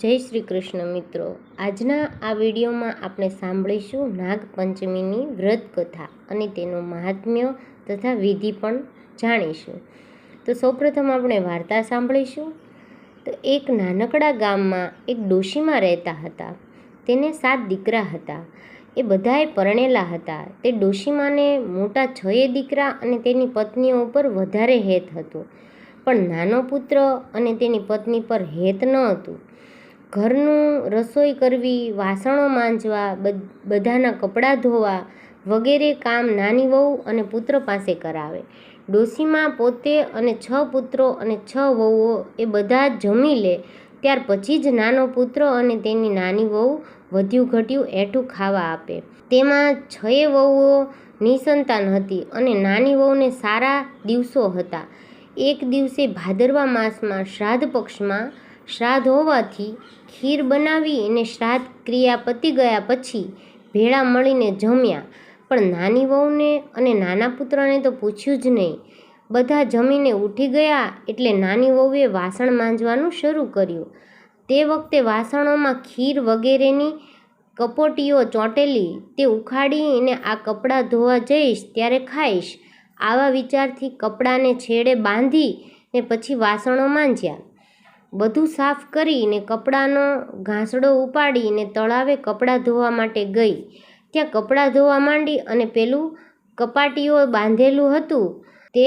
જય શ્રી કૃષ્ણ મિત્રો. આજના આ વિડીયોમાં આપણે સાંભળીશું નાગપંચમીની વ્રત કથા અને તેનું મહાત્મ્ય તથા વિધિ પણ જાણીશું. તો સૌપ્રથમ આપણે વાર્તા સાંભળીશું. તો એક નાનકડા ગામમાં એક ડોશીમાં રહેતા હતા. તેને સાત દીકરા હતા. એ બધાએ પરણેલા હતા. તે ડોશીમાને મોટા છએ દીકરા અને તેની પત્નીઓ ઉપર વધારે હેત હતું. પણ નાનો પુત્ર અને તેની પત્ની પર હેત ન હતું. ઘરનું રસોઈ કરવી, વાસણો માંજવા, બધ- બધાના કપડાં ધોવા વગેરે કામ નાની વહુ અને પુત્ર પાસે કરાવે. ડોશીમાં પોતે અને છ પુત્રો અને છ વહુઓ એ બધા જમી લે. ત્યાર પછી જ નાનો પુત્ર અને તેની નાની વહુ વધ્યું ઘટ્યું એઠું ખાવા આપે. તેમાં છએ વહુઓ નિસંતાન હતી અને નાની વહુને સારા દિવસો હતા. એક દિવસે ભાદરવા માસમાં શ્રાદ્ધ પક્ષમાં શ્રાદ્ધ હોવાથી ખીર બનાવી અને શ્રાદ્ધ ક્રિયા પતી ગયા પછી ભેળા મળીને જમ્યા. પણ નાની વહુને અને નાના પુત્રને તો પૂછ્યું જ નહીં. બધા જમીને ઉઠી ગયા એટલે નાની વહુએ વાસણ માંજવાનું શરૂ કર્યું. તે વખતે વાસણોમાં ખીર વગેરેની કપોટીઓ ચોંટેલી, તે ઉખાડીને આ કપડાં ધોવા જઈશ ત્યારે ખાઈશ. આવા વિચારથી કપડાને છેડે બાંધી ને પછી વાસણો માંજ્યા. બધું સાફ કરીને કપડાનો ઘાસડો ઉપાડીને તળાવે કપડાં ધોવા માટે ગઈ. ત્યાં કપડાં ધોવા માંડી અને પેલું કપાટીઓ બાંધેલું હતું. તે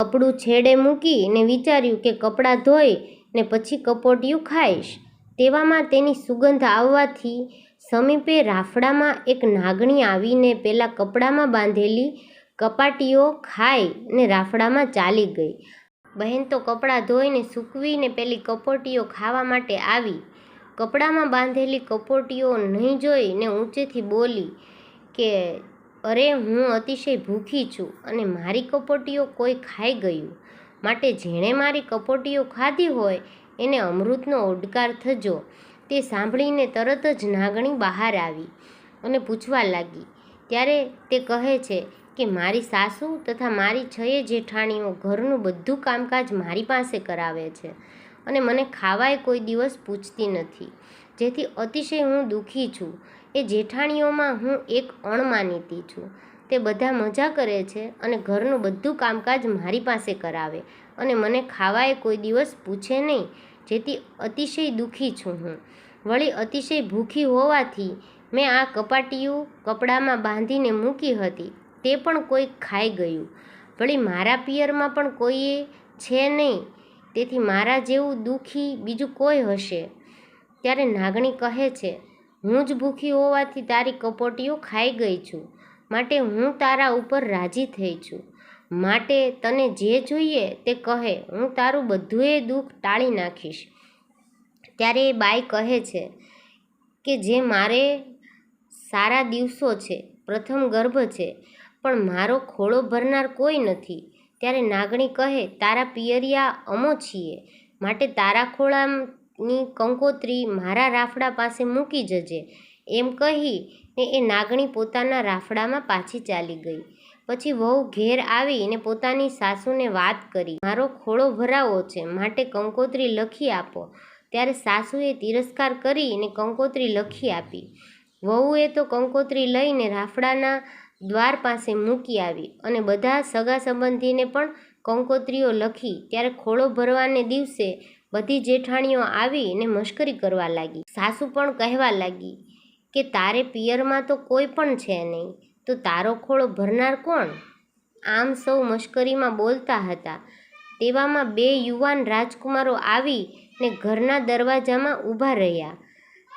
કપડું છેડે મૂકીને વિચાર્યું કે કપડાં ધોઈ ને પછી કપોટિયું ખાઈશ. તેવામાં તેની સુગંધ આવવાથી સમીપે રાફડામાં એક નાગણી આવીને પેલા કપડામાં બાંધેલી કપાટીઓ ખાઈ ને રાફડામાં ચાલી ગઈ. બહેન તો કપડાં ધોઈને સૂકવીને પેલી કપોટીઓ ખાવા માટે આવી. કપડામાં બાંધેલી કપોટીઓ નહીં જોઈને ઊંચેથી બોલી કે, અરે, હું અતિશય ભૂખી છું અને મારી કપોટીઓ કોઈ ખાઈ ગયું. માટે જેણે મારી કપોટીઓ ખાધી હોય, એને અમૃતનો ઓડકાર થજો. તે સાંભળીને તરત જ નાગણી બહાર આવી અને પૂછવા લાગી. ત્યારે તે કહે છે કે મારી સાસુ તથા મારી છએ જેઠાણીઓ ઘરનું બધું કામકાજ મારી પાસે કરાવે છે અને મને ખાવાય કોઈ દિવસ પૂછતી નથી. જેથી અતિશય હું દુઃખી છું. એ જેઠાણીઓમાં હું એક અણમાનીતી છું. તે બધા મજા કરે છે અને ઘરનું બધું કામકાજ મારી પાસે કરાવે અને મને ખાવાય કોઈ દિવસ પૂછે નહીં. જેથી અતિશય દુઃખી છું હું. વળી અતિશય ભૂખી હોવાથી મેં આ કપાટીયું કપડામાં બાંધીને મૂકી હતી. તે પણ કોઈ ખાઈ ગયું. વળી મારા પિયરમાં પણ કોઈએ છે નહીં. તેથી મારા જેવું દુઃખી બીજું કોઈ હશે? ત્યારે નાગણી કહે છે, હું જ ભૂખી હોવાથી તારી કપોટીઓ ખાઈ ગઈ છું. માટે હું તારા ઉપર રાજી થઈ છું. માટે તને જે જોઈએ તે કહે, હું તારું બધુંય દુઃખ ટાળી નાખીશ. ત્યારે એ બાઈ કહે છે કે, જે મારે સારા દિવસો છે, પ્રથમ ગર્ભ છે પણ મારો ખોળો ભરનાર કોઈ નથી. ત્યારે નાગણી કહે, તારા પિયરિયા અમો છીએ. માટે તારા ખોળાની કંકોત્રી મારા રાફડા પાસે મૂકી જજે. એમ કહી ને એ નાગણી પોતાના રાફડામાં પાછી ચાલી ગઈ. પછી વહુ ઘેર આવીને પોતાની સાસુને વાત કરી, મારો ખોળો ભરાવો છે, માટે કંકોત્રી લખી આપો. ત્યારે સાસુએ તિરસ્કાર કરી અને કંકોત્રી લખી આપી. વહુએ તો કંકોત્રી લઈને રાફડાના દ્વાર પાસે મૂકી આવી અને બધા સગા સંબંધીને પણ કંકોત્રીઓ લખી ત્યારે ખોળો ભરવાને દિવસે બધી જેઠાણીઓ આવી ને મશ્કરી કરવા લાગી. સાસુ પણ કહેવા લાગી કે, તારે પિયરમાં તો કોઈ પણ છે નહીં, તો તારો ખોળો ભરનાર કોણ? આમ સૌ મશ્કરીમાં બોલતા હતા. તેવામાં બે યુવાન રાજકુમારો આવી ને ઘરના દરવાજામાં ઊભા રહ્યા.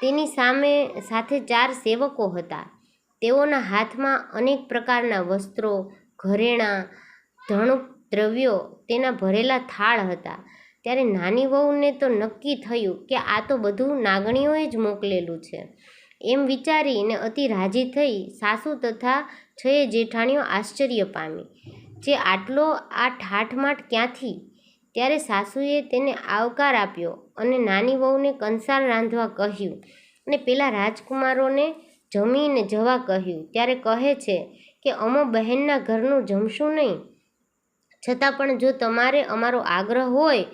તેની સામે સાથે ચાર સેવકો હતા. તેઓના હાથમાં અનેક પ્રકારના વસ્ત્રો, ઘરેણાં, ધણુક દ્રવ્યો, તેના ભરેલા થાળ હતા. ત્યારે નાની વહુને તો નક્કી થયું કે આ તો બધું નાગણીઓએ જ મોકલેલું છે. એમ વિચારીને અતિ રાજી થઈ સાસુ તથા છએ જેઠાણીઓ આશ્ચર્ય પામી. જે આટલો આ ઠાઠમાઠ ક્યાંથી? ત્યારે સાસુએ તેને આવકાર આપ્યો. અને નાની વહુને કંસાર રાંધવા કહ્યું અને પેલા રાજકુમારોને જમીને જવા કહ્યું. ત્યારે કહે છે કે, અમો બહેનના ઘરનું જમશું નહીં. છતાં પણ જો તમારે અમારો આગ્રહ હોય,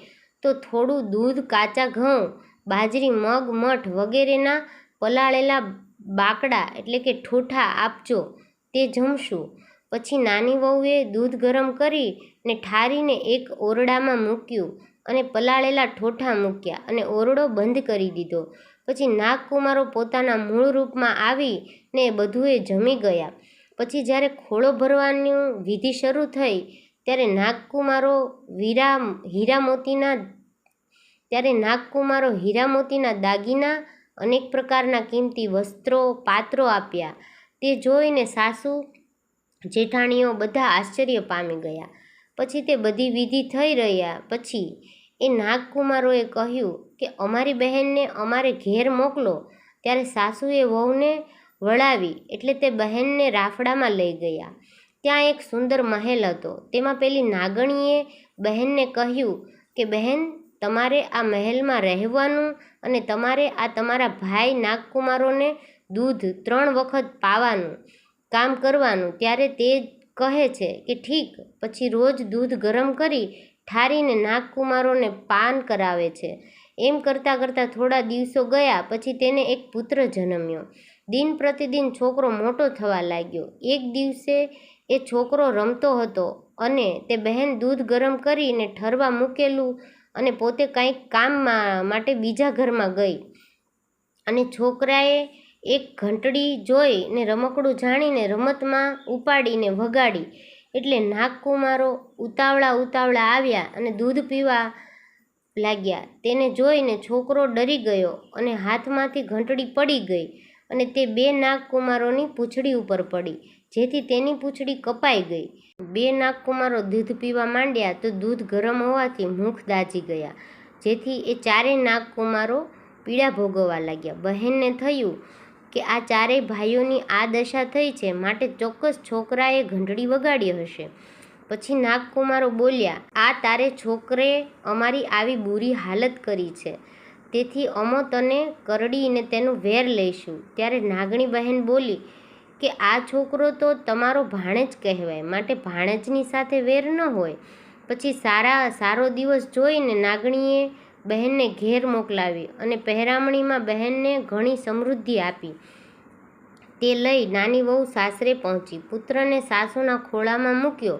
તો થોડું દૂધ, કાચા ઘઉં, બાજરી, મગ, મઠ વગેરેના પલાળેલા બાકડા, એટલે કે ઠોઠા આપજો. તે જમશું. પછી નાની વહુએ દૂધ ગરમ કરી ને ઠારીને એક ઓરડામાં મૂક્યું. અને પલાળેલા ઠોઠા મૂક્યા અને ઓરડો બંધ કરી દીધો. પછી નાગકુમારો પોતાના મૂળ રૂપમાં આવી ને એ બધુંએ જમી ગયા. પછી જ્યારે ખોળો ભરવાની વિધિ શરૂ થઈ, ત્યારે નાગકુમારો વીરા, હીરામોતીના, ત્યારે નાગકુમારો હીરામોતીના દાગીના અનેક પ્રકારના કિંમતી વસ્ત્રો, પાત્રો આપ્યા. તે જોઈને સાસુ, જેઠાણીઓ બધા આશ્ચર્ય પામી ગયા. પછી તે બધી વિધિ થઈ રહ્યા. પછી એ નાગકુમારોએ કહ્યું કે, અમારી બહેનને અમારે ઘેર મોકલો. ત્યારે સાસુએ વહુને વળાવી એટલે તે બહેનને રાફડામાં લઈ ગયા. ત્યાં એક સુંદર મહેલ હતો. તેમાં પેલી નાગણીએ બહેનને કહ્યું કે, બહેન, તમારે આ મહેલમાં રહેવાનું અને તમારે આ તમારા ભાઈ નાગકુમારોને દૂધ ત્રણ વખત પાવાનું, કામ કરવાનું. ત્યારે તે કહે છે કે, ઠીક, પછી રોજ દૂધ ગરમ કરી ઠારીને નાગકુમારોને પાન કરાવે છે. એમ કરતાં કરતાં થોડા દિવસો ગયા, પછી તેને એક પુત્ર જન્મ્યો. દિન પ્રતિદિન છોકરો મોટો થવા લાગ્યો. એક દિવસે એ છોકરો રમતો હતો અને તે બહેન દૂધ ગરમ કરીને ઠરવા મૂકેલું અને પોતે કંઈક કામ માટે બીજા ઘરમાં ગઈ. અને છોકરાએ એક ઘંટડી જોઈ ને રમકડું જાણીને રમતમાં ઉપાડીને વગાડી. એટલે નાગકુમારો ઉતાવળા ઉતાવળા આવ્યા અને દૂધ પીવા લાગ્યા. તેને જોઈને છોકરો ડરી ગયો અને હાથમાંથી ઘંટડી પડી ગઈ અને તે બે નાગકુમારોની પૂંછડી ઉપર પડી, જેથી તેની પૂંછડી કપાઈ ગઈ. બે નાગકુમારો દૂધ પીવા માંડ્યા તો દૂધ ગરમ હોવાથી મુખ દાજી ગયા, જેથી એ ચારેય નાગકુમારો પીડા ભોગવવા લાગ્યા. બહેનને થયું કે આ ચારેય ભાઈઓની આ દશા થઈ છે, માટે ચોક્કસ છોકરાએ ઘંટડી વગાડી હશે. પછી નાગકુમારો બોલ્યા, આ તારે છોકરે અમારી આવી બુરી હાલત કરી છે. તેથી અમો તને કરડીને તેનું વેર લઈશું. ત્યારે નાગણી બહેન બોલી, કે આ છોકરો તો તમારો ભાણેજ કહેવાય, માટે ભાણેજની સાથે વેર ન હોય. પછી સારા સારો દિવસ જોઈને નાગણીએ બહેનને ઘેર મોકલાવી અને પહેરામણીમાં બહેનને ઘણી સમૃદ્ધિ આપી. તે લઈ નાની વહુ સાસરે પહોંચી. પુત્રને સાસુના ખોળામાં મૂક્યો.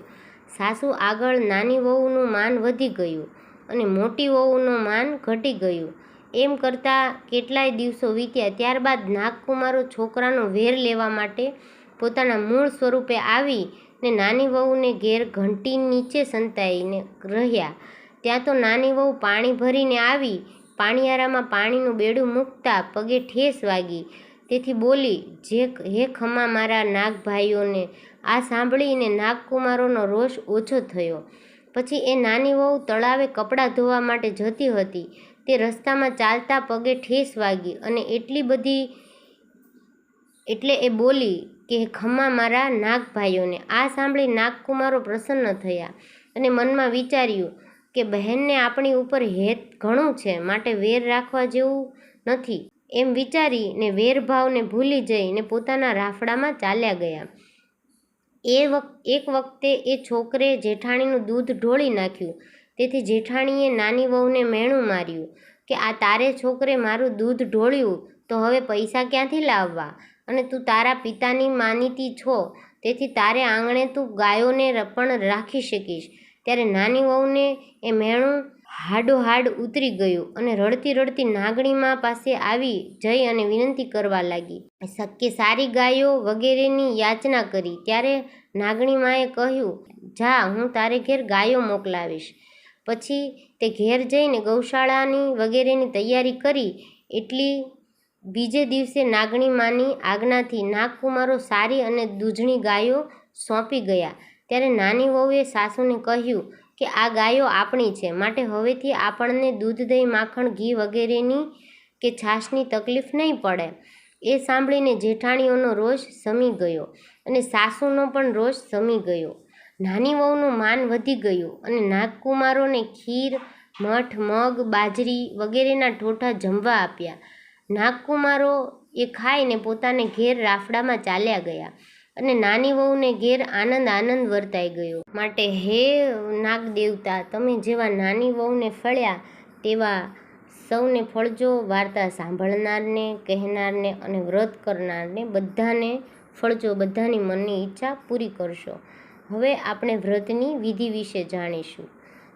સાસુ આગળ નાની વહુનું માન વધી ગયું અને મોટી વહુનું માન ઘટી ગયું. એમ કરતાં કેટલાય દિવસો વીત્યા ત્યારબાદ નાગકુમારો છોકરાનો વેર લેવા માટે પોતાના મૂળ સ્વરૂપે આવી ને નાની વહુને ઘેર ઘંટી નીચે સંતાઈને રહ્યા. ત્યાં તો નાની વહુ પાણી ભરીને આવી, પાણીયારામાં પાણીનું બેડું મૂકતા પગે ઠેસ વાગી. તેથી બોલી, જે હે ખમા મારા નાગભાઈઓને. આ સાંભળીને નાગકુમારોનો રોષ ઓછો થયો. પછી એ નાની વહુ તળાવે કપડાં ધોવા માટે જતી હતી. તે રસ્તામાં ચાલતા પગે ઠેસ વાગી અને એટલી બધી, એટલે એ બોલી કે ખમ્મા મારા નાગભાઈઓને. આ સાંભળી નાગકુમારો પ્રસન્ન થયા અને મનમાં વિચાર્યું કે બહેનને આપણી ઉપર હેત ઘણું છે, માટે વેર રાખવા જેવું નથી. એમ વિચારીને વેરભાવને ભૂલી જઈને પોતાના રાફડામાં ચાલ્યા ગયા. એ વખત એક વખતે એ છોકરે જેઠાણીનું દૂધ ઢોળી નાખ્યું. તેથી જેઠાણીએ નાની વહુને મેણું માર્યું કે, આ તારે છોકરે મારું દૂધ ઢોળ્યું, તો હવે પૈસા ક્યાંથી લાવવા? અને તું તારા પિતાની માનીતી છો, તેથી તારે આંગણે તું ગાયોને પણ રાખી શકીશ. ત્યારે નાની વહુને એ મેણું હાડોહાડ ઉતરી ગયું અને રડતી રડતી નાગણીમાં પાસે આવી જઈ અને વિનંતી કરવા લાગી. શક્ય સારી ગાયો વગેરેની યાચના કરી. ત્યારે નાગણી માએ કહ્યું, જા, હું તારે ઘેર ગાયો મોકલાવીશ. પછી તે ઘેર જઈને ગૌશાળાની વગેરેની તૈયારી કરી. એટલી બીજે દિવસે નાગણીમાની આજ્ઞાથી નાગકુમારો સારી અને દૂધણી ગાયો સોંપી ગયા. ત્યારે નાની વહુએ સાસુને કહ્યું કે, આ ગાયો આપણી છે. માટે હવેથી આપણને દૂધ દહીં, માખણ, ઘી વગેરેની કે છાશની તકલીફ નહીં પડે. એ સાંભળીને જેઠાણીઓનો રોષ સમી ગયો અને સાસુનો પણ રોષ સમી ગયો. નાની વહુનું માન વધી ગયું અને નાગકુમારોને ખીર, મઠ, મગ, બાજરી વગેરેના ઠોઠા જમવા આપ્યા. નાગકુમારો એ ખાઈને પોતાને ઘેર રાફડામાં ચાલ્યા ગયા. અને નાની વહુને ઘેર આનંદ આનંદ વર્તાઈ ગયો. માટે હે નાગ દેવતા તમે જેવા નાની વહુને ફળ્યા, તેવા સૌને ફળજો વાર્તા સાંભળનારને, કહેનારને અને વ્રત કરનારને બધાને ફળજો, બધાની મનની ઈચ્છા પૂરી કરશો. હવે આપણે વ્રતની વિધિ વિશે જાણીશું.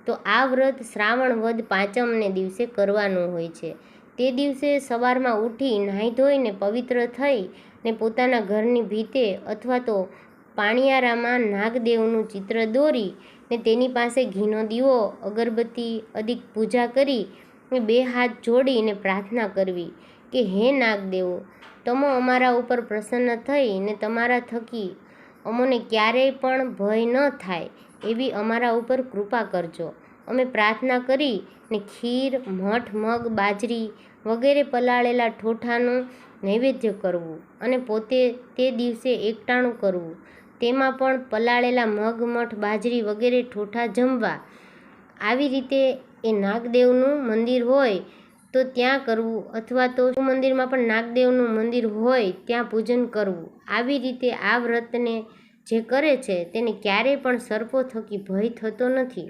તો આ વ્રત શ્રાવણ વદ પાંચમને દિવસે કરવાનું હોય છે. તે દિવસે સવારમાં ઉઠી નાહી ધોઈને પવિત્ર થઈ ને પોતાના ઘરની ભીતે અથવા તો પાણિયારામાં નાગદેવનું ચિત્ર દોરી ને તેની પાસે ઘીનો દીવો, અગરબત્તી અધિક પૂજા કરી ને બે હાથ જોડીને પ્રાર્થના કરવી કે, હે નાગદેવો, તમો અમારા ઉપર પ્રસન્ન થઈ ને તમારા થકી અમોને ક્યારેય પણ ભય ન થાય એવી અમારા ઉપર કૃપા કરજો. અમે પ્રાર્થના કરી ને ખીર, મઠ, મગ, બાજરી વગેરે પલાળેલા ઠોઠાનું નૈવેદ્ય કરવું અને પોતે તે દિવસે એકટાણું કરવું. તેમાં પણ પલાળેલા મગ, મઠ, બાજરી વગેરે ઠોઠા જમવા. આવી રીતે એ નાગદેવનું મંદિર હોય તો ત્યાં કરવું અથવા તો મંદિરમાં પણ નાગદેવનું મંદિર હોય ત્યાં પૂજન કરવું. આવી રીતે આ વ્રતને જે કરે છે તેને ક્યારેય પણ સર્પો થકી ભય થતો નથી.